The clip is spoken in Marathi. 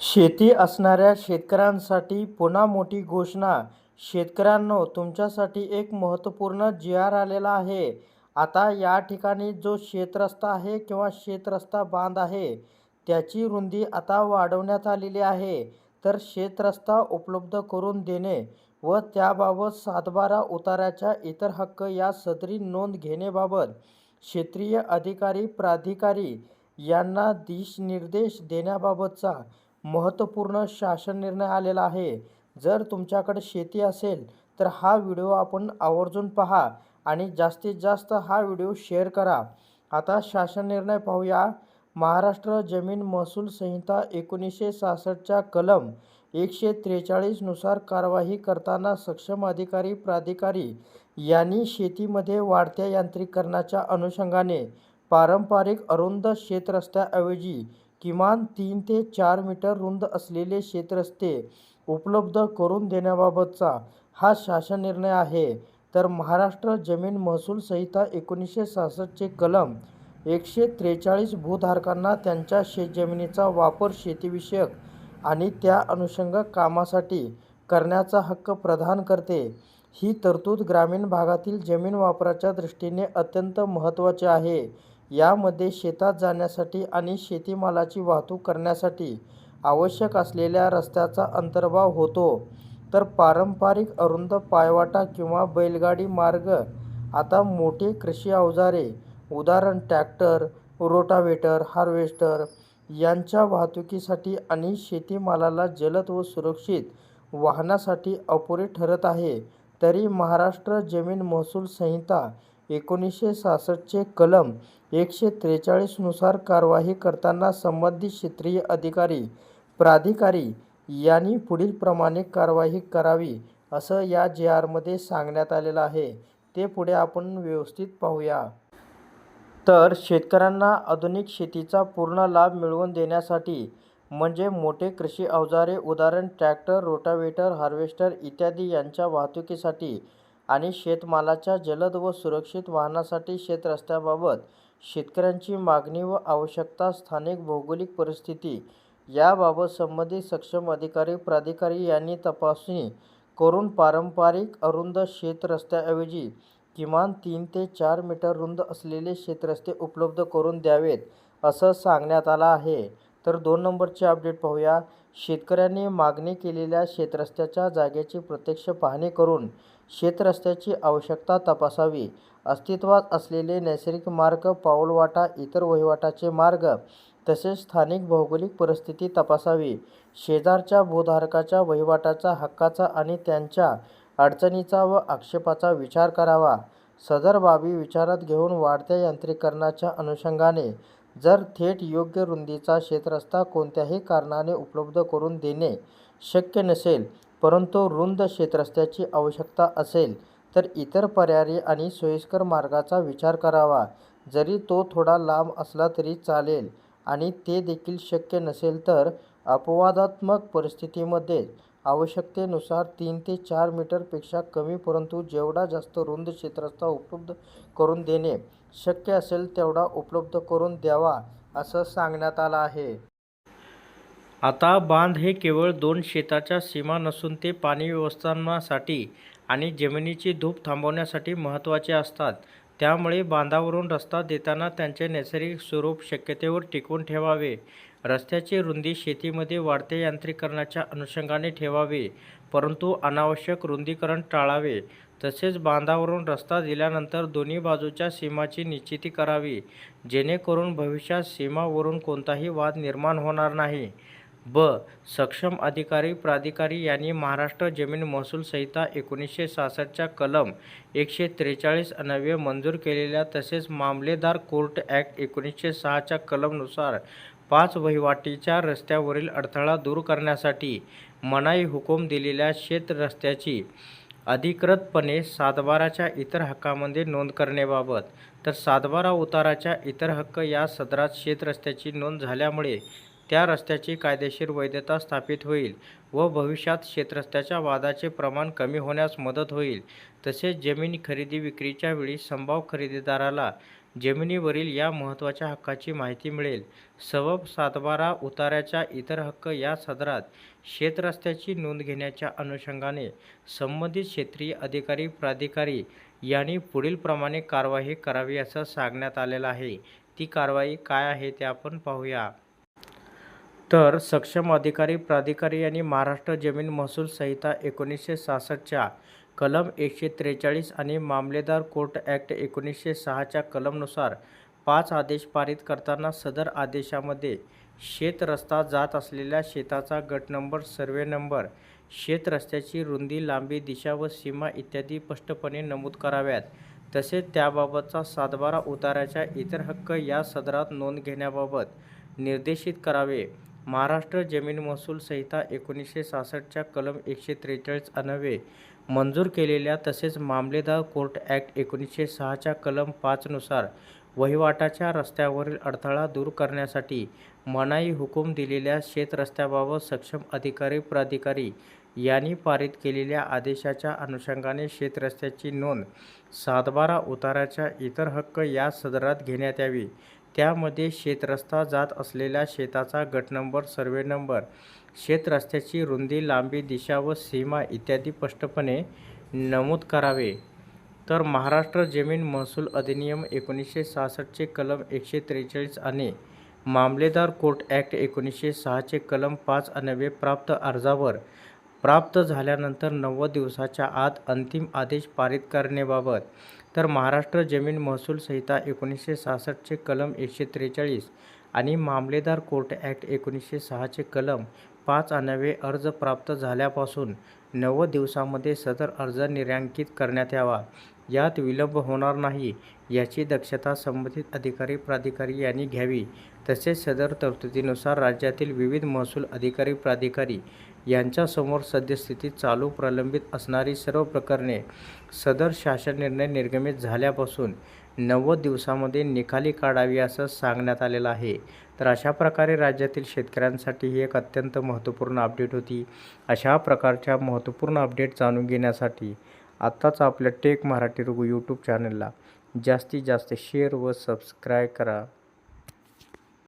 शेती असणाऱ्या शेतकऱ्यांसाठी पुन्हा मोठी घोषणा. शेतकऱ्यांनो तुमच्यासाठी एक महत्त्वपूर्ण जी आर आलेला आहे. आता या ठिकाणी जो शेतरस्ता आहे किंवा शेतरस्ता बांध आहे त्याची रुंदी आता वाढवण्यात आलेली आहे. तर शेतरस्ता उपलब्ध करून देणे व त्याबाबत सातबारा उताऱ्याच्या इतर हक्क या सदरी नोंद घेण्याबाबत क्षेत्रीय अधिकारी प्राधिकारी यांना दिशनिर्देश देण्याबाबतचा महत्त्वपूर्ण शासन निर्णय आलेला आहे. जर तुमच्याकडे शेती असेल तर हा व्हिडिओ आपण आवर्जून पहा आणि जास्तीत जास्त हा व्हिडिओ शेअर करा. आता शासन निर्णय पाहूया. महाराष्ट्र जमीन महसूल संहिता एकोणीसशे सहासष्टच्या कलम एकशे त्रेचाळीसनुसार कारवाई करताना सक्षम अधिकारी प्राधिकारी यांनी शेतीमध्ये वाढत्या यांत्रिकीकरणाच्या अनुषंगाने पारंपरिक अरुंद शेतरस्त्याऐवजी किमान तीन ते चार मीटर रुंद असलेले शेतरस्ते उपलब्ध करून देण्याबाबतचा हा शासन निर्णय आहे. तर महाराष्ट्र जमीन महसूल संहिता एकोणीसशे सहासष्टचे कलम एकशे त्रेचाळीस भूधारकांना त्यांच्या शेतजमिनीचा वापर शेतीविषयक आणि त्या अनुषंग कामासाठी करण्याचा हक्क प्रदान करते. ही तरतूद ग्रामीण भागातील जमीन वापराच्या दृष्टीने अत्यंत महत्त्वाची आहे. यामध्ये शेतात जाण्यासाठी आणि शेतीमालाची वाहतूक करण्यासाठी आवश्यक असलेल्या रस्त्याचा अंतर्भाव होतो. तर पारंपरिक अरुंद पायवाटा किंवा बैलगाडी मार्ग आता मोठे कृषी अवजारे उदाहरण ट्रॅक्टर रोटावेटर हार्वेस्टर यांच्या वाहतुकीसाठी आणि शेतीमालाला जलद व सुरक्षित वाहनासाठी अपुरे ठरत आहे. तरी महाराष्ट्र जमीन महसूल संहिता एकोणीसशे सहासष्टचे कलम एकशे त्रेचाळीसनुसार कारवाई करताना संबंधित क्षेत्रीय अधिकारी प्राधिकारी यांनी पुढीलप्रमाणे कारवाई करावी असं या जे आरमध्ये सांगण्यात आलेलं आहे. ते पुढे आपण व्यवस्थित पाहूया. तर शेतकऱ्यांना आधुनिक शेतीचा पूर्ण लाभ मिळवून देण्यासाठी म्हणजे मोठे कृषी अवजारे उदाहरण ट्रॅक्टर रोटावेटर हार्वेस्टर इत्यादी यांच्या वाहतुकीसाठी आणि शेतमालाच्या जलद व सुरक्षित वाहनासाठी शेतरस्त्याबाबत शेतकऱ्यांची मागणी व आवश्यकता स्थानिक भौगोलिक परिस्थिती याबाबत संबंधित सक्षम अधिकारी प्राधिकारी यांनी तपासणी करून पारंपरिक अरुंद शेतरस्त्याऐवजी किमान तीन ते चार मीटर रुंद असलेले शेतरस्ते उपलब्ध करून द्यावेत असं सांगण्यात आलं आहे. तर दोन नंबरचे अपडेट पाहूया. शेतकऱ्यांनी मागणी केलेल्या शेतरस्त्याच्या जागेची प्रत्यक्ष पाहणी करून शेतरस्त्याची आवश्यकता तपासावी. अस्तित्वात असलेले नैसर्गिक मार्ग पाऊलवाटा इतर वहिवाटाचे मार्ग तसेच स्थानिक भौगोलिक परिस्थिती तपासावी. शेजारच्या भूधारकाच्या वहिवाटाचा हक्काचा आणि त्यांच्या अडचणीचा व आक्षेपाचा विचार करावा. सदर बाबी विचारात घेऊन वाढत्या यांत्रिकरणाच्या अनुषंगाने जर थेट योग्य रुंदीचा शेतरस्ता कोणत्याही कारणाने उपलब्ध करून देणे शक्य नसेल परंतु रुंद शेतरस्त्याची आवश्यकता असेल तर इतर पर्यायी आणि सोयीस्कर मार्गाचा विचार करावा. जरी तो थोडा लांब असला तरी चालेल आणि ते देखील शक्य नसेल तर अपवादात्मक परिस्थितीमध्ये आवश्यकतेनुसार तीन ते चार मीटरपेक्षा कमी परंतु जेवढा जास्त रुंद क्षेत्रस्ता उपलब्ध करून देणे शक्य असेल तेवढा उपलब्ध करून द्यावा असं सांगण्यात आलं आहे. आता बांध हे केवळ दोन शेताच्या सीमा नसून ते पाणी व्यवस्थापनासाठी आणि जमिनीची धूप थांबवण्यासाठी महत्त्वाचे असतात. त्यामुळे बांधावरून रस्ता देताना त्यांचे नैसर्गिक स्वरूप शक्यतेवर टिकवून ठेवावे. रस्त्याची रुंदी शेतीमध्ये वाढते यांत्रिकरणाच्या अनुषंगाने ठेवावे परंतु अनावश्यक रुंदीकरण टाळावे. तसेच बांधावरून रस्ता दिल्यानंतर दोन्ही बाजूच्या सीमाची निश्चिती करावी. जेणेकरून भविष्यात सीमावरून कोणताही वाद निर्माण होणार नाही. ब. सक्षम अधिकारी प्राधिकारी यांनी महाराष्ट्र जमीन महसूल संहिता एकोणीसशे सहासष्टच्या कलम एकशे त्रेचाळीस अन्वये मंजूर केलेल्या तसेच मामलेदार कोर्ट ॲक्ट एकोणीसशे सहाच्या कलमनुसार पाच वहिवाटीच्या रस्त्यावरील अडथळा दूर करण्यासाठी मनाई हुकूम दिलेल्या शेत रस्त्याची अधिकृतपणे सातबाराच्या इतर हक्कामध्ये नोंद करण्याबाबत तर सातबारा उताराच्या इतर हक्क या सदरात शेतरस्त्याची नोंद झाल्यामुळे त्या रस्त्याची कायदेशीर वैधता स्थापित होईल व भविष्यात शेतरस्त्याच्या वादाचे प्रमाण कमी होण्यास मदत होईल. तसेच जमीन खरेदी विक्रीच्या वेळी संभाव खरेदीदाराला जमिनीवरील या महत्त्वाच्या हक्काची माहिती मिळेल. सबब सातबारा उताऱ्याच्या इतर हक्क या सदरात शेतरस्त्याची नोंद घेण्याच्या अनुषंगाने संबंधित क्षेत्रीय अधिकारी प्राधिकारी यांनी पुढीलप्रमाणे कारवाई करावी असं सांगण्यात आलेलं आहे. ती कारवाई काय आहे ते आपण पाहूया. तर सक्षम अधिकारी प्राधिकारी यांनी महाराष्ट्र जमीन महसूल संहिता एकोणीसशे सहासष्टच्या कलम एकशे त्रेचाळीस आणि मामलेदार कोर्ट ॲक्ट एकोणीसशे सहाच्या कलमनुसार पाच आदेश पारित करताना सदर आदेशामध्ये शेत रस्ता जात असलेल्या शेताचा गट नंबर सर्वे नंबर शेत रस्त्याची रुंदी लांबी दिशा व सीमा इत्यादी स्पष्टपणे नमूद कराव्यात. तसेच त्याबाबतचा सातबारा उताऱ्याच्या इतर हक्क या सदरात नोंद घेण्याबाबत निर्देशित करावे. महाराष्ट्र जमीन महसूल संहिता एकोणीसशे सहासष्टच्या कलम एकशे त्रेचाळीस अनवे मंजूर केलेल्या तसेच मामलेदार कोर्ट ॲक्ट एकोणीसशे सहाच्या कलम पाचनुसार वहिवाटाच्या रस्त्यावरील अडथळा दूर करण्यासाठी मनाई हुकूम दिलेल्या शेतरस्त्याबाबत सक्षम अधिकारी प्राधिकारी यांनी पारित केलेल्या आदेशाच्या अनुषंगाने शेतरस्त्याची नोंद सातबारा उताराच्या इतर हक्क या सदरात घेण्यात यावी. त्यामध्ये शेतरस्ता जात असलेल्या शेताचा गट नंबर सर्वे नंबर शेतरस्त्याची रुंदी लांबी दिशा व सीमा इत्यादी स्पष्टपणे नमूद करावे. तर महाराष्ट्र जमीन महसूल अधिनियम एकोणीसशे सहासष्टचे कलम एकशे त्रेचाळीस आणि मामलेदार कोर्ट ॲक्ट एकोणीसशे सहाचे कलम पाच अनवे प्राप्त अर्जावर प्राप्त झाल्यानंतर नव्वद दिवसाच्या आत अंतिम आदेश पारित करण्याबाबत तर महाराष्ट्र जमीन महसूल संहिता एकोणीसशे सहासष्टचे कलम एकशे त्रेचाळीस आणि मामलेदार कोर्ट ॲक्ट एकोणीसशे सहाचे कलम पाच अन्वये अर्ज प्राप्त झाल्यापासून नव्वद दिवसामध्ये सदर अर्ज निर्यांकित करण्यात यावा. यात विलंब होणार नाही याची दक्षता संबंधित अधिकारी प्राधिकारी यांनी घ्यावी. तसेच सदर तरतुदीनुसार राज्यातील विविध महसूल अधिकारी प्राधिकारी यांच्यासमोर सद्यस्थितीत चालू प्रलंबित असणारी सर्व प्रकरणे सदर शासन निर्णय निर्गमित झाल्यापासून नव्वद दिवसामध्ये निकाली काढावी असं सांगण्यात आलेलं आहे. तर अशा प्रकारे राज्यातील शेतकऱ्यांसाठी ही एक अत्यंत महत्त्वपूर्ण अपडेट होती. अशा प्रकारच्या महत्त्वपूर्ण अपडेट जाणून घेण्यासाठी आत्ताच आपल्या टेक मराठी रघु यूट्यूब चॅनलला जास्तीत जास्त शेअर व सबस्क्राईब करा.